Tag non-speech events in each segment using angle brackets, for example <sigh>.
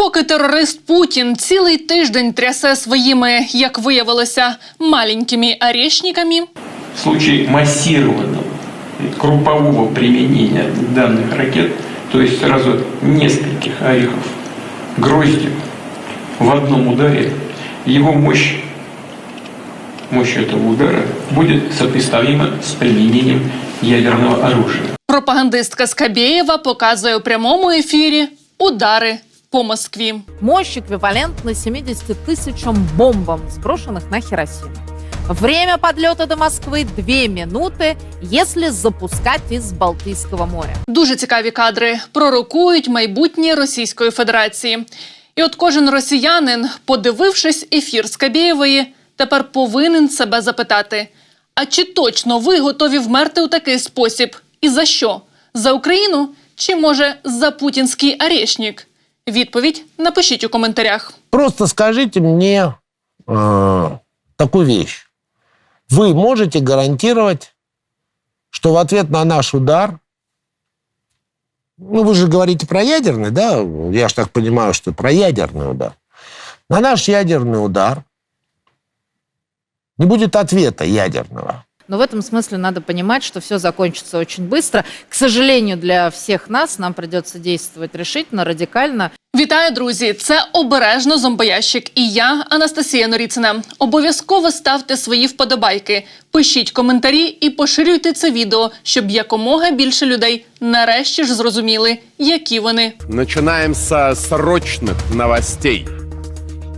Поки терорист Путін цілий тиждень трясе своїми, як виявилося, маленькими орешниками, В случае массированного группового применения данных ракет, то есть сразу нескольких орехов гроздью в одном ударе, его мощь, мощь этого удара будет сопоставима с применением ядерного оружия. пропагандистка Скабєєва показує у прямому ефірі удари по Москві. Мощь эквивалентна 70 тысячам бомбам, сброшенных на Хиросиму. Время подлета до Москвы 2 минуты, если запускать из Балтийского моря. Дуже цікаві кадри пророкують майбутнє Російської Федерації. І от кожен росіянин, подивившись ефір Скабєєвої, тепер повинен себе запитати: а чи точно ви готові вмерти у такий спосіб? І за що? За Україну чи може за путінський орешник? Відповідь напишіть у коментарях. Просто скажите мне э, такую вещь. Вы можете гарантировать, что в ответ на наш удар, ну вы же говорите про ядерный, да? Я же так понимаю, что про ядерный удар. На наш ядерный удар не будет ответа ядерного. Но в этом смысле надо понимать, что все закончится очень быстро. К сожалению, для всех нас нам придется действовать решительно, радикально. Вітаю, друзі! Це обережно зомбоящик. І я, Анастасія Норіцина. Обов'язково ставте свої вподобайки, пишіть коментарі і поширюйте це відео, щоб якомога більше людей нарешті ж зрозуміли, які вони. Начинаем со срочных новостей.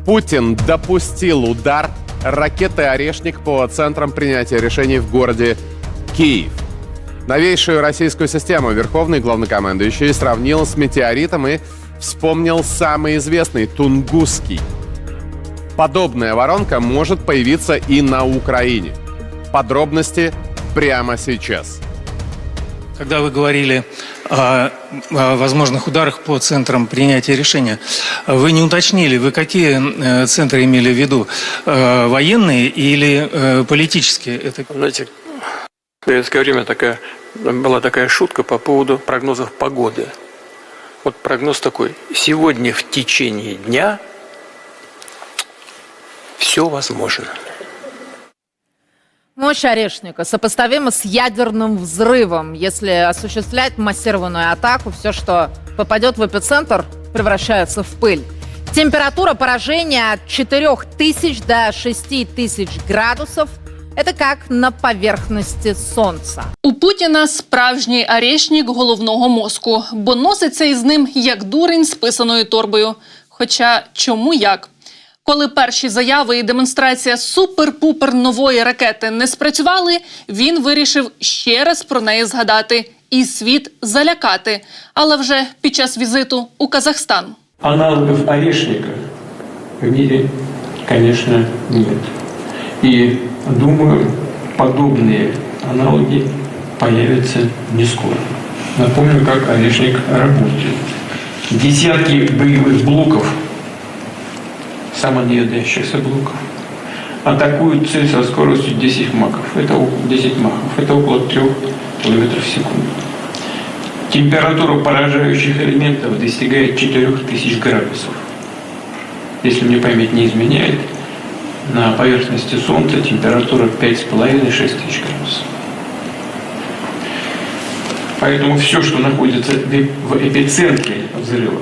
Путин допустил удар ракеты «Орешник» по центрам принятия решений в городе Киев. Новейшую российскую систему верховный главнокомандующий сравнил с метеоритом и вспомнил самый известный – Тунгусский. Подобная воронка может появиться и на Украине. Подробности прямо сейчас. Когда вы говорили о, возможных ударах по центрам принятия решения, вы не уточнили, вы какие э, центры имели в виду? Э, военные или э, политические? Это Знаете, в советское время такая, была такая шутка по поводу прогнозов погоды. Вот прогноз такой. Сегодня в течение дня все возможно. Мощь орешника сопоставима с ядерным взрывом. Если осуществлять массированную атаку, все, что попадет в эпицентр, превращается в пыль. Температура поражения от 4000 до 6000 градусов. Это как на поверхности Солнца. У Путіна справжній орешник головного мозку, бо носиться із ним як дурень з писаною торбою. Хоча чому як? Коли перші заяви і демонстрація супер-пупер нової ракети не спрацювали, він вирішив ще раз про неї згадати і світ залякати, але вже під час візиту у Казахстан. Аналогов орешника в мире, конечно, нет. И, думаю, подобные аналоги появятся не скоро. Напомню, как орешник работает. Десятки боевых блоков, самонаводящихся блоков, атакуют цель со скоростью 10 махов. Это около 10 махов. Это около 3 км в секунду. Температура поражающих элементов достигает 4000 градусов. Если мне память не изменяет, на поверхности Солнца температура 5,5-6 тысяч градусов. Поэтому все, что находится в эпицентре взрыва,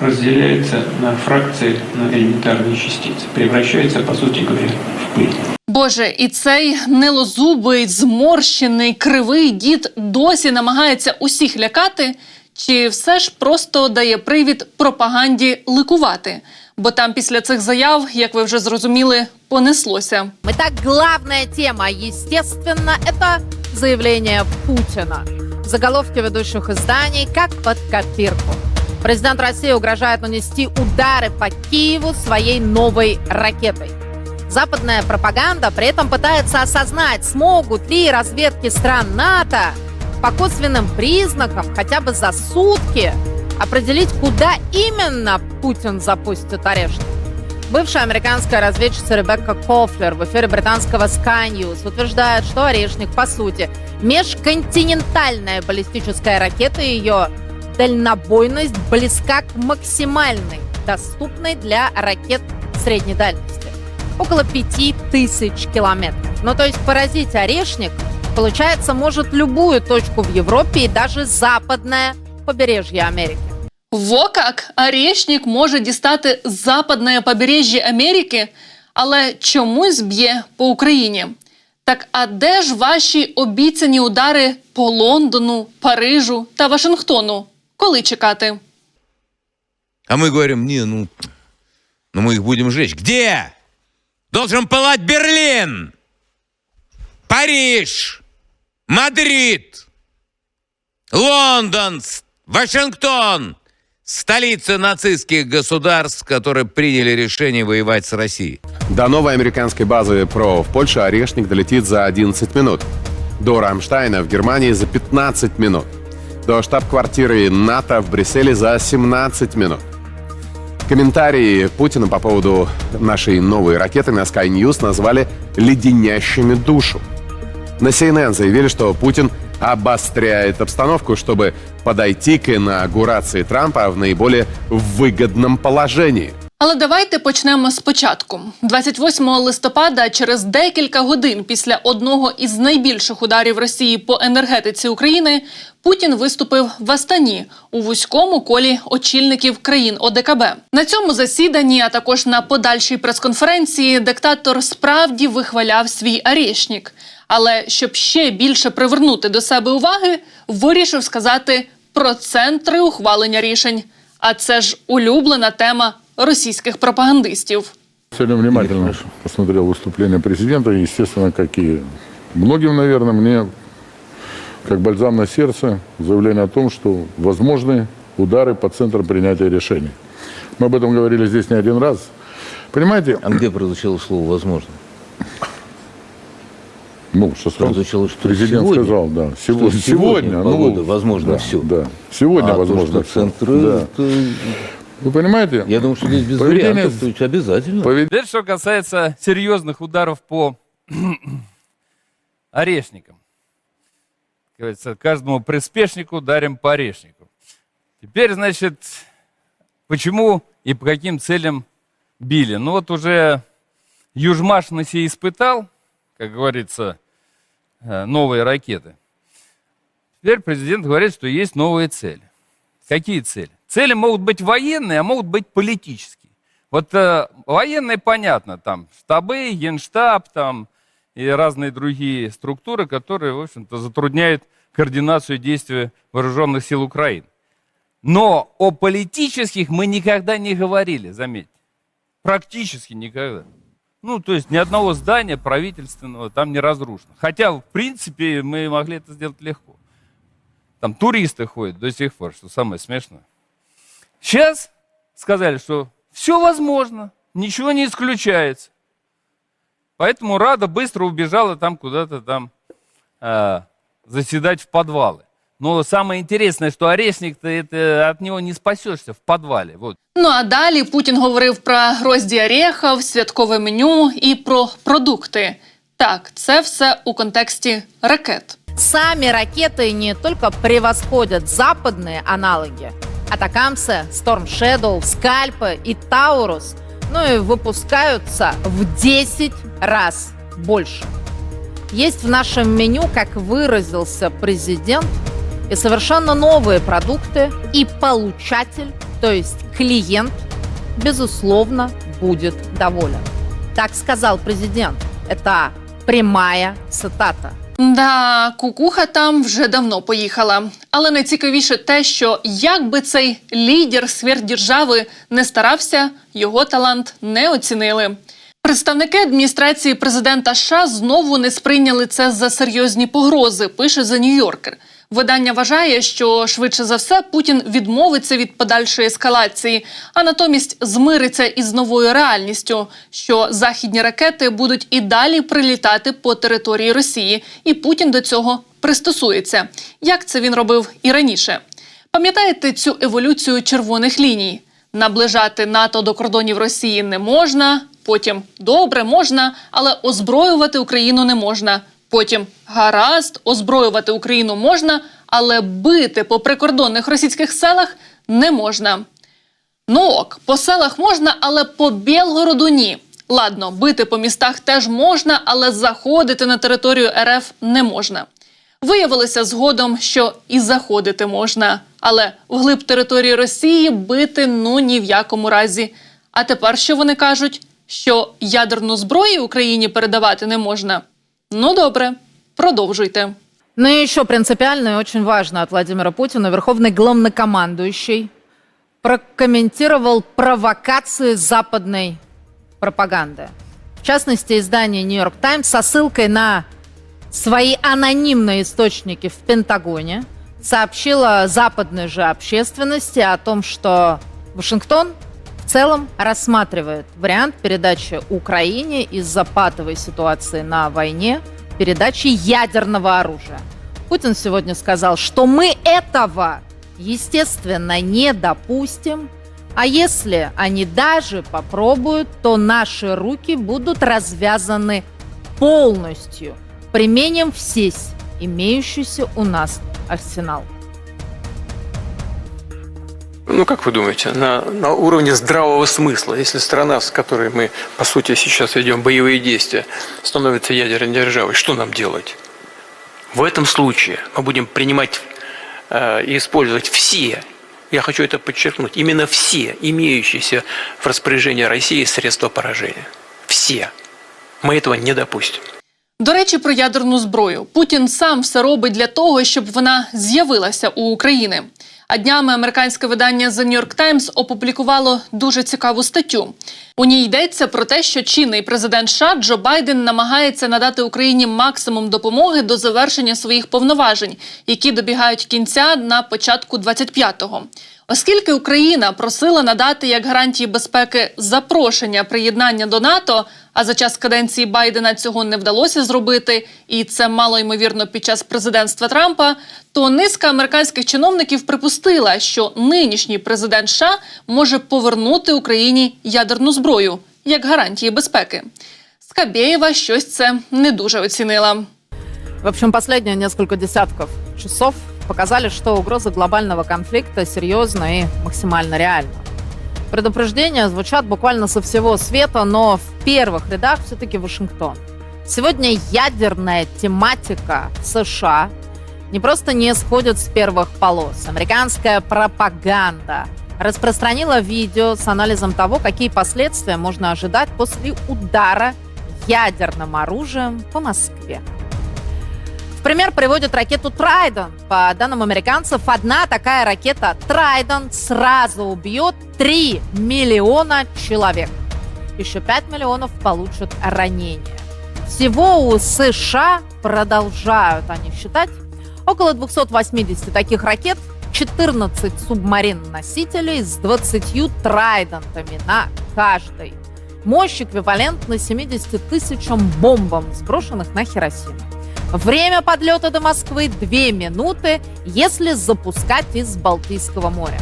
разделяется на фракции, на элементарные частицы, превращается, по сути говоря, в пыль. Боже, і цей нелозубий, зморщений, кривий дід досі намагається усіх лякати, чи все ж просто дає привід пропаганді ликувати? Бо там після цих заяв, як ви вже зрозуміли, понеслося. Итак, главная тема, естественно, это заявление Путина. Заголовки ведущих изданий как под копирку. Президент России угрожает нанести удары по Киеву своей новой ракетой. Западная пропаганда при этом пытается осознать, смогут ли разведки стран НАТО по косвенным признакам хотя бы за сутки определить, куда именно Путин запустит орешник. Бывшая американская разведчица Ребекка Кофлер в эфире британского Sky News утверждает, что «Орешник» по сути межконтинентальная баллистическая ракета, и ее дальнобойность близка к максимальной. доступной для ракет средней дальности. Около 5000 километров. Ну, то есть поразить орешник, получается, может любую точку в Европе и даже западное побережье Америки. Во как Орешник може дістати западне побережжя Америки, але чомусь б'є по Україні. Так а де ж ваші обіцяні удари по Лондону, Парижу та Вашингтону? Коли чекати? А мы говорим, не, ну, ну мы их будем жечь. Где? Должен пылать Берлин, Париж, Мадрид, Лондон, Вашингтон. Столицы нацистских государств, которые приняли решение воевать с Россией. До новой американской базы ПРО в Польше «Орешник» долетит за 11 минут. До Рамштайна в Германии за 15 минут. До штаб-квартиры НАТО в Брюсселе за 17 минут. Комментарии Путина по поводу нашей новой ракеты на Sky News назвали «леденящими душу». На CNN заявили, что Путин обостряет обстановку, чтобы подойти к инаугурации Трампа в наиболее выгодном положении. Але давайте почнемо спочатку. 28 листопада, через декілька годин після одного із найбільших ударів Росії по енергетиці України, Путін виступив в Астані у вузькому колі очільників країн ОДКБ. На цьому засіданні, а також на подальшій прес-конференції, диктатор справді вихваляв свій арешнік. Але щоб ще більше привернути до себе уваги, вирішив сказати про центри ухвалення рішень. А це ж улюблена тема російських пропагандистів. Сегодня внимательно посмотрел выступление президента. и, Естественно, как и многим, наверное, мне как бальзам на сердце заявление о том, что возможны удары по центрам принятия решений. Мы об этом говорили здесь не один раз. Понимаете, А где прозвучало слово «возможно»? ну, что сказал, Прозвучало, что президент сегодня. сказал, да, Что сегодня, сегодня ну, погода, возможно, да, всё. Да, сегодня а возможно то, что всё. центры, Да. это- Вы понимаете? я думаю, что здесь без Поведение вариантов, с- то есть обязательно. Поведение Теперь, что касается серьезных ударов по <clears throat> орешникам. Как говорится, каждому приспешнику дарим по орешнику. Теперь, значит, почему и по каким целям били? Ну вот уже Южмаш на себе испытал, как говорится, э, новые ракеты. Теперь президент говорит, что есть новые цели. Какие цели? Цели могут быть военные, а могут быть политические. Вот э, военные, понятно, там штабы, генштаб, там и разные другие структуры, которые, в общем-то, затрудняют координацию действия вооруженных сил Украины. Но о политических мы никогда не говорили, заметьте. Практически никогда. Ну, то есть ни одного здания правительственного там не разрушено. Хотя, в принципе, мы могли это сделать легко. Там туристы ходят до сих пор, что самое смешное. Сейчас сказали, что все возможно, ничего не исключается. Поэтому Рада быстро убежала там куда-то там а, заседать в подвалы. Но самое интересное, что орешник-то это от него не спасешься в подвале. Вот. Ну а далі Путін говорив про грозді орехів, святкове меню і про продукти. Так, це все у контексті ракет. Сами ракеты не только превосходят западные аналоги, Атакамсы, Storm Shadow, Скальпы и Таурус, ну и выпускаются в 10 раз больше. Есть в нашем меню, как выразился президент, и совершенно новые продукты, и получатель, то есть клиент, безусловно, будет доволен. Так сказал президент. Это прямая цитата. Да, кукуха там вже давно поїхала. Але найцікавіше те, що як би цей лідер сверхдержави не старався, його талант не оцінили. Представники адміністрації президента США знову не сприйняли це за серйозні погрози. Пише The New Yorker. Видання вважає, що швидше за все Путін відмовиться від подальшої ескалації, а натомість змириться із новою реальністю, що західні ракети будуть і далі прилітати по території Росії, і Путін до цього пристосується, як це він робив і раніше. Пам'ятаєте цю еволюцію червоних ліній? Наближати НАТО до кордонів Росії не можна. Потім добре можна, але озброювати Україну не можна. Потім гаразд, озброювати Україну можна, але бити по прикордонних російських селах не можна. Ну ок, по селах можна, але по Білгороду ні. Ладно, бити по містах теж можна, але заходити на територію РФ не можна. Виявилося згодом, що і заходити можна, але вглиб території Росії бити ну ні в якому разі. А тепер що вони кажуть? Що ядерну зброю Україні передавати не можна? Ну добре, продовжуйте. Ну и еще принципиально и очень важно от Владимира Путина, верховный главнокомандующий прокомментировал провокации западной пропаганды. В частности, издание «Нью-Йорк Таймс» со ссылкой на свои анонимные источники в Пентагоне сообщила западной же общественности о том, что Вашингтон целом рассматривает вариант передачи Украине из-за патовой ситуации на войне передачи ядерного оружия. Путин сегодня сказал, что мы этого, естественно, не допустим, а если они даже попробуют, то наши руки будут развязаны полностью. Применим весь имеющийся у нас арсенал. Ну, как вы думаете, на, на уровне здравого смысла, если страна, с которой мы, по сути, сейчас ведем боевые действия, становится ядерной державой, что нам делать? В этом случае мы будем принимать э, и использовать все, я хочу это подчеркнуть, именно все имеющиеся в распоряжении России средства поражения. Все. Мы этого не допустим. До речі, про ядерну зброю Путін сам все робить для того, щоб вона з'явилася у України. А днями американське видання The New York Times опублікувало дуже цікаву статтю. У ній йдеться про те, що чинний президент США Джо Байден намагається надати Україні максимум допомоги до завершення своїх повноважень, які добігають кінця на початку 25-го. Оскільки Україна просила надати як гарантії безпеки запрошення приєднання до НАТО, а за час каденції Байдена цього не вдалося зробити, і це мало ймовірно під час президентства Трампа, то низка американських чиновників припустила, що нинішній президент США може повернути Україні ядерну зброю як гарантії безпеки. Скабєєва щось це не дуже оцінила. В общем, последние несколько десятков часов показали, что угроза глобального конфликта серьезна и максимально реальна. Предупреждения звучат буквально со всего света, но в первых рядах все-таки Вашингтон. Сегодня ядерная тематика США не просто не сходит с первых полос. Американская пропаганда распространила видео с анализом того, какие последствия можно ожидать после удара ядерным оружием по Москве. Пример приводят ракету Трайден. По данным американцев, одна такая ракета Трайден сразу убьет 3 миллиона человек. Еще 5 миллионов получат ранения. Всего у США продолжают они считать около 280 таких ракет, 14 субмарин-носителей с 20 трайдентами на каждой. Мощь эквивалентна 70 тысячам бомбам, сброшенных на Хиросиму. Время подлета до Москвы 2 минуты, если запускать из Балтийского моря.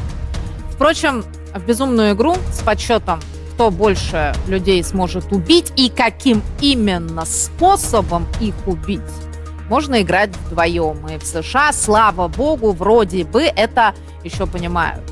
Впрочем, в безумную игру с подсчетом, кто больше людей сможет убить и каким именно способом их убить, можно играть вдвоем. И в США, слава богу, вроде бы это еще понимают.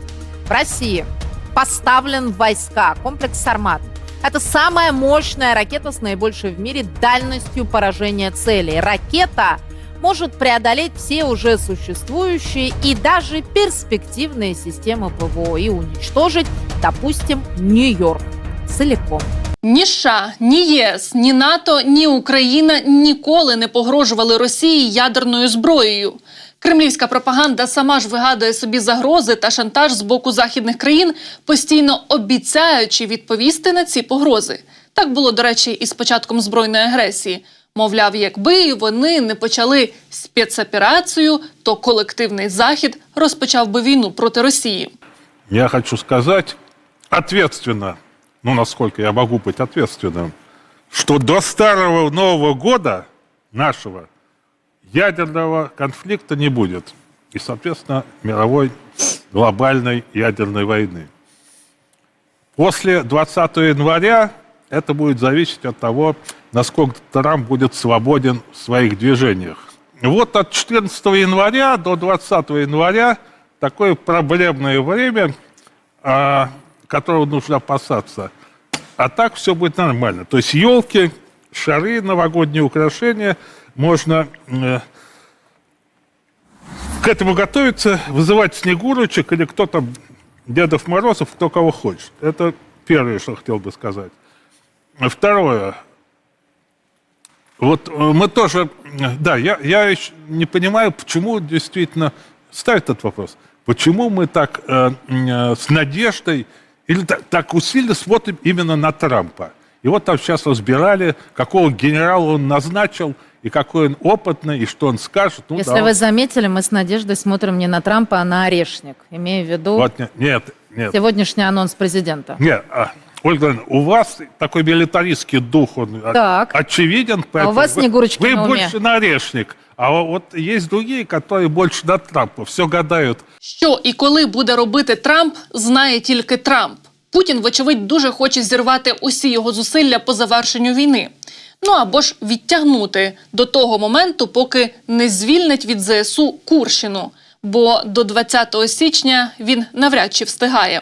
В России поставлен войска комплекс «Сармат». Это самая мощная ракета с наибольшей в мире дальностью поражения целей. Ракета может преодолеть все уже существующие и даже перспективные системы ПВО и уничтожить, допустим, Нью-Йорк целиком. Ні США, ні ЄС, ні НАТО, ні Україна ніколи не погрожували Росії ядерною зброєю. Кремлівська пропаганда сама ж вигадує собі загрози та шантаж з боку західних країн, постійно обіцяючи відповісти на ці погрози. Так було, до речі, і з початком збройної агресії. Мовляв, якби вони не почали спецоперацію, то колективний захід розпочав би війну проти Росії. Я хочу сказать ответственно, ну, насколько я могу быть ответственным, что до старого Нового года нашего ядерного конфликта не будет. И, соответственно, мировой глобальной ядерной войны. После 20 января это будет зависеть от того, насколько Трамп будет свободен в своих движениях. Вот от 14 января до 20 января такое проблемное время, а, которого нужно опасаться. А так все будет нормально. То есть елки, шары, новогодние украшения можно э, к этому готовиться, вызывать снегурочек или кто там, Дедов Морозов, кто кого хочет. Это первое, что хотел бы сказать. Второе. Вот э, мы тоже, да, я, я не понимаю, почему действительно ставят этот вопрос. Почему мы так э, э, с надеждой или так, так усиленно смотрим именно на Трампа? И вот там сейчас разбирали, какого генерала он назначил, и какой он опытный, и что он скажет. Ну, Если да, вы заметили, мы с надеждой смотрим не на Трампа, а на Орешник, имея в виду вот, нет, нет, нет. сегодняшний анонс президента. Нет, а, Ольга Ивановна, у вас такой милитаристский дух, он о- Так. очевиден. поэтому вас вы- Снегурочки Вы на уме. больше на орешник. А вот есть другие, которые больше на Трампа. Все гадают. Що і коли буде робити Трамп, знає тільки Трамп. Путін, вочевидь, дуже хоче зірвати усі його зусилля по завершенню війни. Ну або ж відтягнути до того моменту, поки не звільнить від ЗСУ Курщину. Бо до 20 січня він навряд чи встигає.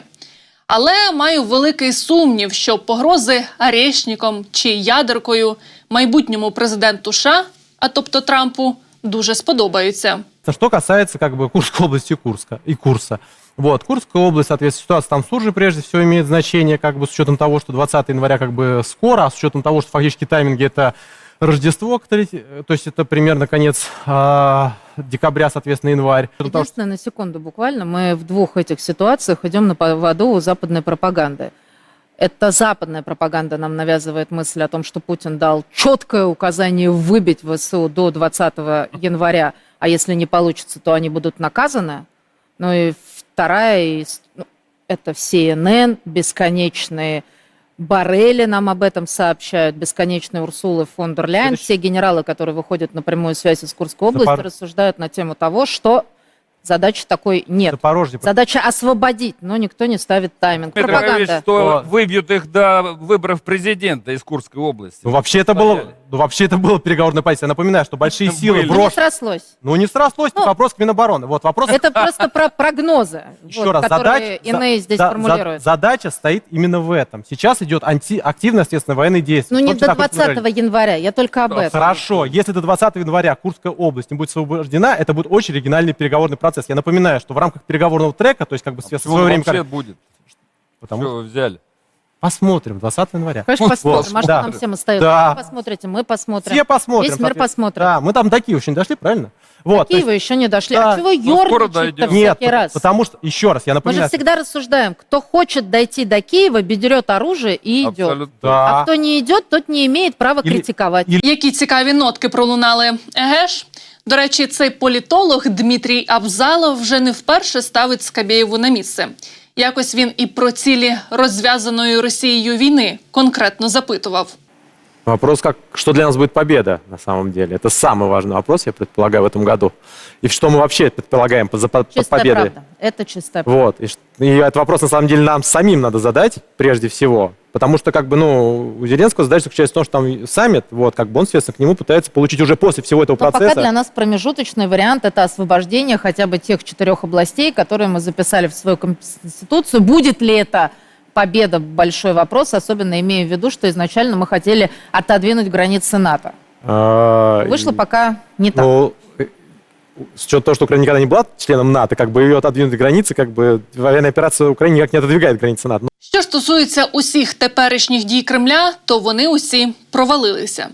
Але маю великий сумнів, що погрози Арешніком чи ядеркою майбутньому президенту США, а тобто Трампу, дуже сподобаються. Что касается как бы Курской области и Курска, и Курса. Вот, Курская область, соответственно, ситуация там с Суржей прежде всего имеет значение, как бы с учетом того, что 20 января как бы скоро, а с учетом того, что фактически тайминги это Рождество, то есть это примерно конец а, декабря, соответственно, январь. Единственное, на секунду буквально, мы в двух этих ситуациях идем на поводу западной пропаганды. Это западная пропаганда нам навязывает мысль о том, что Путин дал четкое указание выбить ВСУ до 20 января, а если не получится, то они будут наказаны. Ну и вторая, ну, это CNN, бесконечные Барели нам об этом сообщают, бесконечные Урсулы фон дер Ляйен, все генералы, которые выходят на прямую связь из Курской области, Запор- рассуждают на тему того, что задачи такой нет. Запорожье. Задача освободить, но никто не ставит тайминг. Дмитрий Пропаганда. Что выбьют их до выборов президента из Курской области. Ну, вообще это было, ну, вообще это было переговорная позиция. Я напоминаю, что большие Это силы были. Ну, не срослось. Ну, не срослось, Ну, вопрос к Минобороны. Вот вопрос... Это просто про прогнозы, <laughs> Еще вот, раз, которые задача, иные за- здесь за- за- формулируют. задача стоит именно в этом. Сейчас идет анти, активное, естественно, военные действия. Ну, не до так, как вы 20 говорили. января, я только об этом. Хорошо, если до 20 января Курская область не будет освобождена, это будет очень оригинальный переговорный процесс Я напоминаю, что в рамках переговорного трека, то есть как бы в Чего свое время... вообще как- будет? Потому Что вы взяли? Посмотрим, 20 января. Конечно, посмотрим. Вот, А что да. нам всем остается? Да. Вы посмотрите, мы посмотрим. Все посмотрим. Весь мир соответственно. посмотрит. Да, мы там до Киева еще не дошли, правильно? Вот, то Какие есть- вы еще не дошли? Да. А чего Ну, скоро ерничать-то дойдем. Нет, всякий раз? потому что, еще раз, я Мы же напоминаю... всегда рассуждаем, кто хочет дойти до Киева, берет оружие и идет. Абсолютно. Да. А кто не идет, тот не имеет права Или- критиковать. Які цікаві нотки пролунали. Еге ж? До речі, цей політолог Дмитрій Абзалов вже не вперше ставить Скабєєву на місце. Якось він і про цілі розв'язаної Росією війни конкретно запитував. Вопрос, как, что для нас будет победа на самом деле. Это самый важный вопрос, я предполагаю, в этом году. И что мы вообще предполагаем под, под Чистая победой. правда. Это чистая правда. Вот. И, и этот вопрос, на самом деле, нам самим надо задать, прежде всего. Потому что, как бы, ну, у Зеленского задача заключается в том, что там саммит, вот, как бы он, соответственно, к нему пытается получить уже после всего этого Но процесса. пока для нас промежуточный вариант это освобождение хотя бы тех четырех областей, которые мы записали в свою конституцию. Будет ли это победа большой вопрос, особенно имея в виду, что изначально мы хотели отодвинуть границы НАТО. А, Вышло и- пока не так. Ну, э, с учетом того, что Украина никогда не была членом НАТО, как бы ее отодвинуть границы, как бы военная операция Украины никак не отодвигает границы НАТО. Що ж стосується усіх теперішніх дій Кремля, то вони усі провалилися.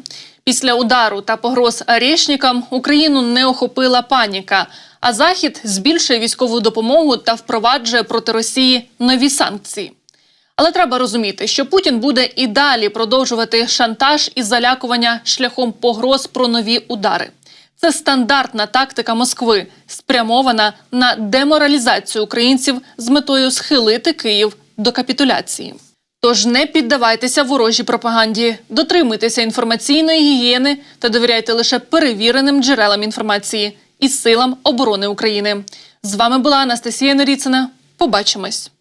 Після удару та погроз Арешникам Україну не охопила паніка, а Захід збільшує військову допомогу та впроваджує проти Росії нові санкції. Але треба розуміти, що Путін буде і далі продовжувати шантаж і залякування шляхом погроз про нові удари. Це стандартна тактика Москви, спрямована на деморалізацію українців з метою схилити Київ до капітуляції. Тож не піддавайтеся ворожій пропаганді, дотримуйтеся інформаційної гігієни та довіряйте лише перевіреним джерелам інформації і силам оборони України. З вами була Анастасія Неріцина. Побачимось.